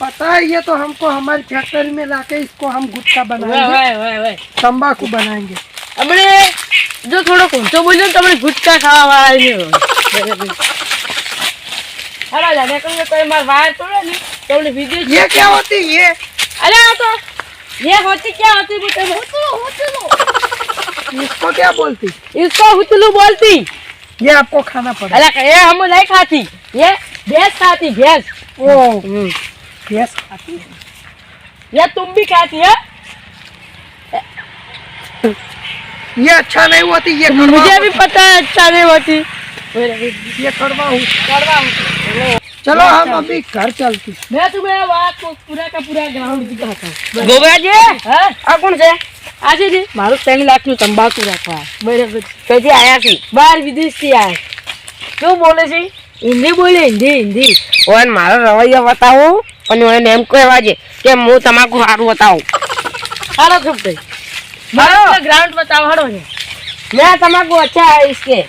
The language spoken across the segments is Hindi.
पता है ये तो हमको हमारी फैक्ट्री में लाके इसको हम गुटका बनाएँगे। तम्बाकू बनाएँगे। अपने जो थोड़ा कौन कुछ बोलो तो हमने गुटखा खावा हरा जाने को कोई मार वायर तोड़े नहीं तो हमने वीडियो ये क्या होती है? ये अरे तो ये होती क्या होती होती इसको क्या बोलती? इसको हुतलू बोलती। ये आपको खाना पड़ेगा। अलग ये हम नहीं खाती ये भैंस खाती भैंस। ओ हम्म। भैंस खाती ये तुम भी खाती है? ये अच्छा नहीं होती तो ये मुझे भी पता है अच्छा नहीं होती ये कड़वा हूँ कड़वा हूँ चलो अच्छा। हम अभी घर चलते मैं तुम्हें वहाँ पूरा का पूरा ग्राउंड दिखाता हूँ। गोबरा जी हाँ। कौन से આજે જે? મારું ત્રણ લાખનું તંબાકુ રાખવા. બરાબર. કદી આયા છે. બહાર વિદેશથી આયા. શું બોલે છે? હિન્દી બોલે હિન્દી હિન્દી. ઓન મારો રવૈયો બતાવો અને ઓન એમ કહેવા છે કે હું તમાકુ સારું બતાવું. હાલો ચૂપ થઈ મારો ગ્રાઉન્ડ બતાવો હાડો ને. મેં તમાકુ અચ્છા આવીશ કે.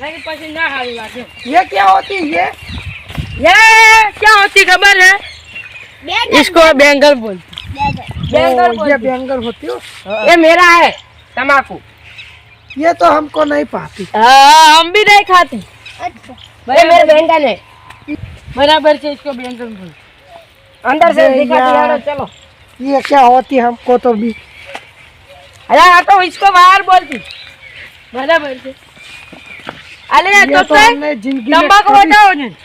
नहीं પછી ના હારી લાગે ये क्या होती है ये ये क्या होती खबर है इसको बैंगल बोलते बैंगल ओ, ये बोलते बैंगल होती हो ये मेरा है तम्बाकू ये तो हमको नहीं पाती हाँ, हम भी नहीं खाते ये मेरे बैंगन है बराबर से इसको बैंगन बोल अंदर से अरे दिखाती यार। है चलो ये क्या होती है हमको तो भी अरे हाँ तो इसको बाहर बोलती बराबर से अरे तो तो हमने ज़िंदगी में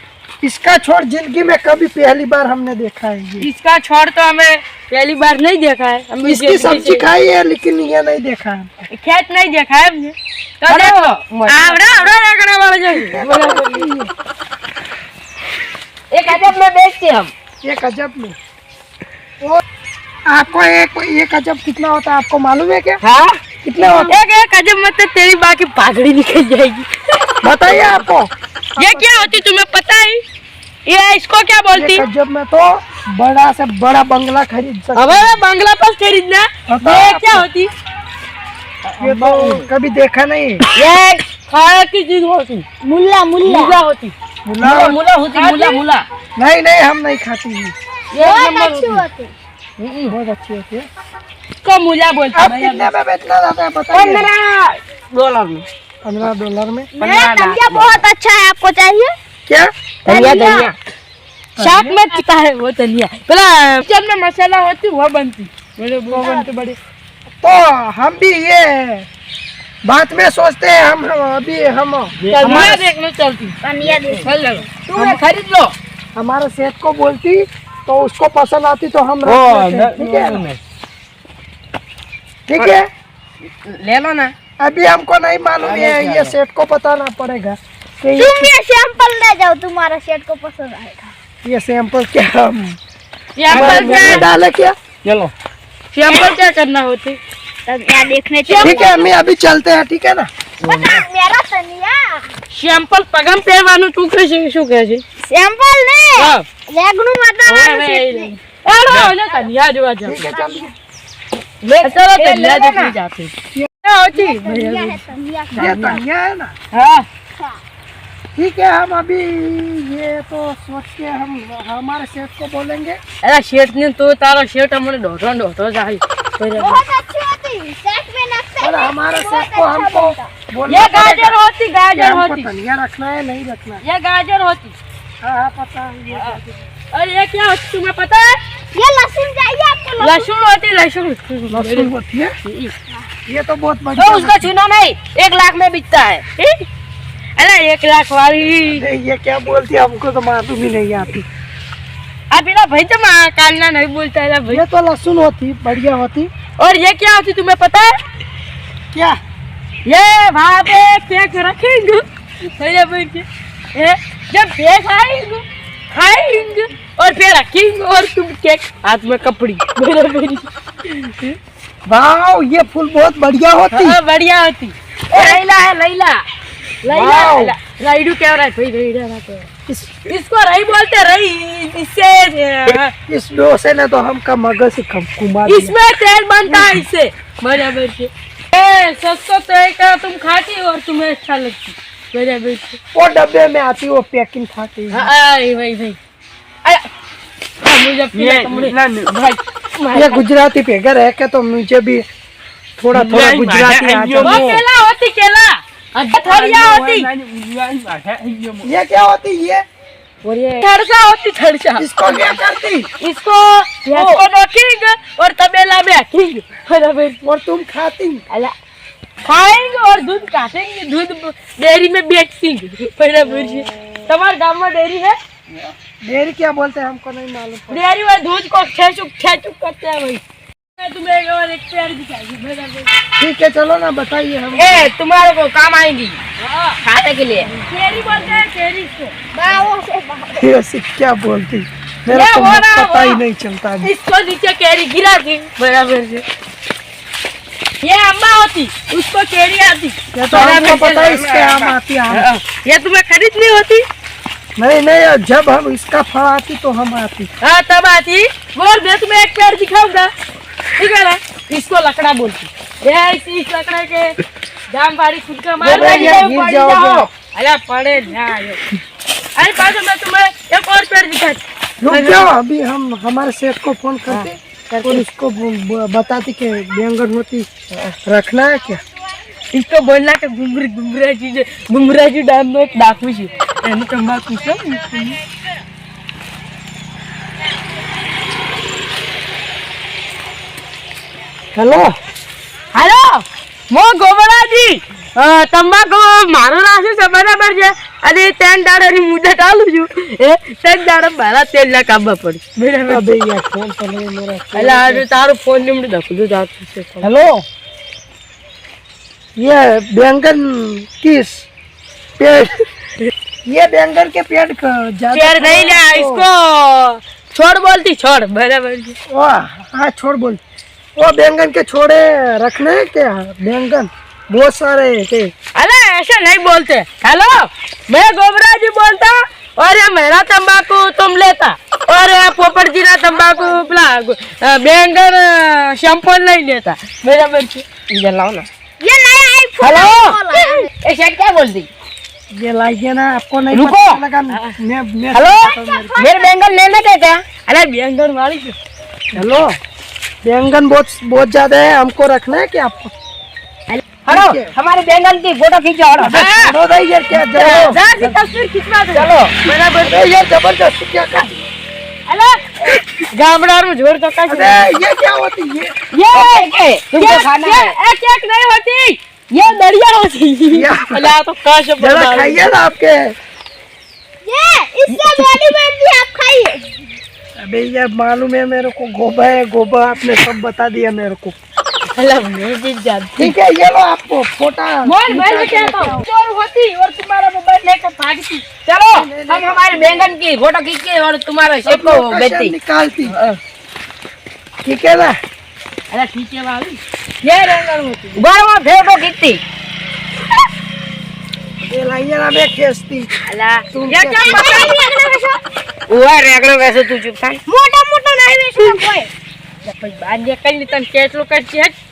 इसका छोड़ ज़िंदगी में कभी पहली बार हमने देखा है ये इसका छोड़ तो हमें पहली बार नहीं देखा है हम इसकी सब्ज़ी खाई है लेकिन ये नहीं देखा है खेत नहीं देखा है हमने तो देखो आवड़ा आवड़ा रगड़ा वाला जो एक अजब में बेचते हम एक अजब में और आपको एक एक अजब कितना होता है आपको मालूम है क्या हाँ कितना होता एक एक अजब मतलब तेरी बाकी पागड़ी निकल जाएगी है बताइए आपको। ये क्या होती तुम्हें पता है? ये इसको क्या बोलती? अजब में तो बड़ा से बड़ा बंगला खरीद सकते हमारा बांग्ला पास खरीदना? ये क्या होती? ये तो कभी देखा नहीं। ये खाने की चीज़ होती? मुल्ला मुल्ला। होती। मुला मुला मुला होती मुला मुला नहीं नहीं हम नहीं खाते ये नंबर होती। हम्म, बहुत अच्छी होती है। इसको मुला बोलते हैं कितने में बेचना चाहते हैं बताइए। पंद्रह डॉलर में। पंद्रह डॉलर में? पंद्रह बहुत अच्छा है आपको चाहिए? क्या? धनिया धनिया शाक में पता है वो धनिया पहला किचन में मसाला होती वो बनती। मेरे वो बनती बड़ी। तो हम भी ये बात में सोचते हैं हम अभी हम धनिया हमारे देख चलती। धनिया दे तुम खरीद लो। हमारे सेठ को बोलती तो उसको पसंद आती तो हम हैं, ठीक है? ठीक है? ले लो ना। अभी हमको नहीं मालूम है ये सेठ को बताना पड़ेगा कि ये, तुम ये सैंपल ले जाओ तुम्हारा सेट को पसंद आएगा ये सैंपल क्या हम सैंपल में क्या डाले क्या चलो सैंपल क्या करना होती धनिया देखने ठीक है मैं अभी चलते हैं ठीक है ना पता मेरा धनिया સેમ્પલ પગમ પહેરવાનું તું કહે છે શું કહે છે सैंपल ने હા રેગનું બતાવવાનું છે એડો એને કન્યા જોવા જાવ ठीक है चलिए ચલો કન્યા જોવા જાતે ठीक है हम अभी ये तो सोच के हम हमारे शेठ को बोलेंगे अरे शेठ ने तो तारा शेठ हमने ढोटो डोटो जाए पर हमारे शेठ को हमको ये गाजर होती गाजर होती धनिया रखना है नहीं रखना ये गाजर होती हाँ हाँ पता है और ये क्या होती तुम्हें पता है? ये लहसुन चाहिए आपको लहसुन। होती लहसुन। लहसुन होती है? ये तो बहुत तो उसका चुनो नहीं एक लाख में बिकता है। अरे एक लाख वाली। ये क्या बोलती है हमको तो मालूम ही नहीं आती। आप बिना भाई तो कालना नहीं बोलता है भाई। ये तो लहसुन होती बढ़िया होती। और ये क्या होती तुम्हें पता है? क्या? ये वहाँ पे पैक रखेंगे। भैया भाई जब पैक आएँगे खाएँगे और फिर रखेंगे और तुम केक हाथ में कपड़ी. बराबर वाह ये फूल बहुत बढ़िया होती. हाँ बढ़िया होती. लैला है लैला. लैला राइडू क्या रहा है? भाई राइडू इस, इसको रही बोलते रही. इससे इस डोसे ने तो हमका मगज कम दिया। इसमें तेल बनता है इससे बराबर से. ए सस्ता तेल का तुम खाती हो और तुम्हें अच्छा लगती. बराबर वो डब्बे में आती वो पैकिंग खाती हाँ, आई भाई भाई। हाँ, ये गुजराती पेगर है क्या? तो मुझे भी थोड़ा थोड़ा गुजराती केला होती केला। होती। ये क्या होती ये? और ये थड़सा होती थड़सा इसको क्या करती? इसको इसको रखेंगे और तबेला में रखेंगे बराबर और तुम खाती? खाएँगे और दूध काटेंगे दूध डेयरी में बेचेंगे बराबर से तुम्हारे गाँव में डेयरी है? डेयरी क्या बोलते हैं हमको नहीं मालूम। डेयरी में दूध को खेचुक खेचुक करते हैं भाई। तुम्हें एक एक पेड़ ठीक है चलो ना बताइए हम। ए तुम्हारे को काम आएँगी। खाते के लिए। केरी बोलते हैं केरी से ऐसे क्या बोलती? मेरा तो पता ही। नहीं चलता। इसको नीचे केरी गिरा दी। बराबर से। ये अम्मा होती उसको केरी आती। ये तो हमको पता है इसके आम आती है। आम। ये तुम्हें खरीदनी होती? नहीं नहीं जब हम इसका फल आती तो हम आती। हाँ तब आती। बोल दे तुम्हें एक पेड़ दिखाऊँगा। ठीक है ना? इसको लकड़ा बोलती। ये इस इस लकड़े के। दाम फाड़ी खुद का मार बोले ये गिर जाओ। अरे पड़े जाओ अरे पास मैं तुम्हें एक और पेड़ दिखाती। रुक जाओ अभी हम हमारे सेठ को फ़ोन करते। और इसको ब- ब- बताती कि बैंगन होती रखना है क्या इसको बोलना કે ગુમરી ગુમરાજી છે ગુમરાજી ડામ નો એક ડાકુ છે એનું તંબાકુ છે હેલો હાલો મો ગોબરાજી અ, તંબાકુ મારું રાખ્યું છે બરાબર છે અને ત્રણ દાડાની મુદત આલું છું એ ત્રણ દાડા મારા તેલના કામમાં પડશે બરાબર अबे यार फोन तो नहीं मेरा એટલે આ તારું ફોન નીમડું દખલું જાતું છે हेलो ये बैंगन किस पेड़ ये बैंगन के पेड़ का ज्यादा પેર નહીં લે खराब तो- इसको છોડ બોલતી છોડ બરાબર છે वाह हाँ छोड़ बोल वो बैंगन के छोड़े रखने हैं क्या बैंगन बहुत सारे थे अरे ऐसे नहीं बोलते। हेलो मैं गोबरा जी बोलता और ये मेरा तंबाकू तुम लेता। और ये पोपट जी ना तंबाकू पला बैंगन शैम्पू नहीं लेता। मेरा बच्चे इधर लाओ ना। ये नया आईफोन हेलो ऐसे क्या बोलती ये लाइए ना आपको नहीं रुको। हेलो मेरे बैंगन लेने के क्या अरे बैंगन वाली हेलो बैंगन बहुत बहुत ज़्यादा है हमको रखना है क्या आपको हेलो हमारे बैंगन की फ़ोटो खींचो और छोड़ो भाई यार क्या ज़बरदस्त जरा सी तस्वीर खींचवा दो। चलो। मेरा अरे यार ज़बरदस्त क्या कर हेलो। गामड़ा रू ज़ोर तो कैसे अरे ये क्या होती है? ये है, तुमको खाना है। ए, केक नहीं होती ये दरिया होती। या। अल्लाह तो काश जरा खाइए ना आपके। ये इससे बॉडी वेट भी आप खाइए। अबे ये मालूम है मेरे को गोबा है गोबा आपने सब बता दिया मेरे को। अल्लाह मैं भी जानती ठीक है ये लो आपको फोटा मोबाइल मैं क्या तो चोर होती और तुम्हारा मोबाइल लेकर भागती चलो हम हमारे बैंगन की फोटो खींच के और तुम्हारे शेप को बेचती निकालती ठीक है ना अरे ठीक है भाभी ये बैंगन होती बार बार फोटो खींचती ये लाइए ना मैं खेचती अल्लाह तुम ये क्या- क्या हुआ रेगड़ो वैसे तू चुप था મોટા મોટા નહીં વેચતા કોઈ પછી બાદ જે કઈ તને કેટલું કરશે હે? નકર.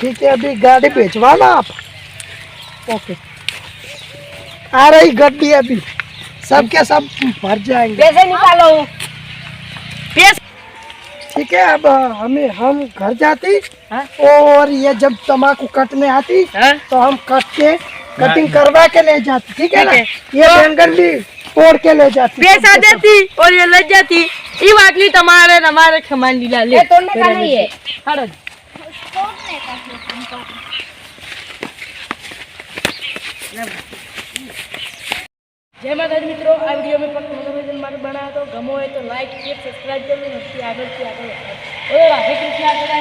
ठीक है अभी गाड़ी भेजवा ना आप। ओके आ रही गड्डी अभी। सब क्या सब भर जाएँगे। पैसे निकालो। ठीक है अब हमें हम घर जाती हा? और ये जब तमाकू कटने आती हा? तो हम कट के कटिंग हाँ। करवा के ले जाती ठीक है ना? ये तो- बैंगन भी तोड़ के ले जाती। पैसा देती और ये ले जाती। ये बात नहीं तो तुम्हारे हमारे खमान लीला ले तोड़ने का नहीं है। हरज જય માતાજી મિત્રો આ વીડિયો મેં ફક્ત મનોરંજન માટે બનાવ્યો હતો. ગમો હોય તો લાઈક શેર સબસ્ક્રાઈબ કરવું નથી આગળથી આગળ હવે રાધે કૃષ્ણ આગળ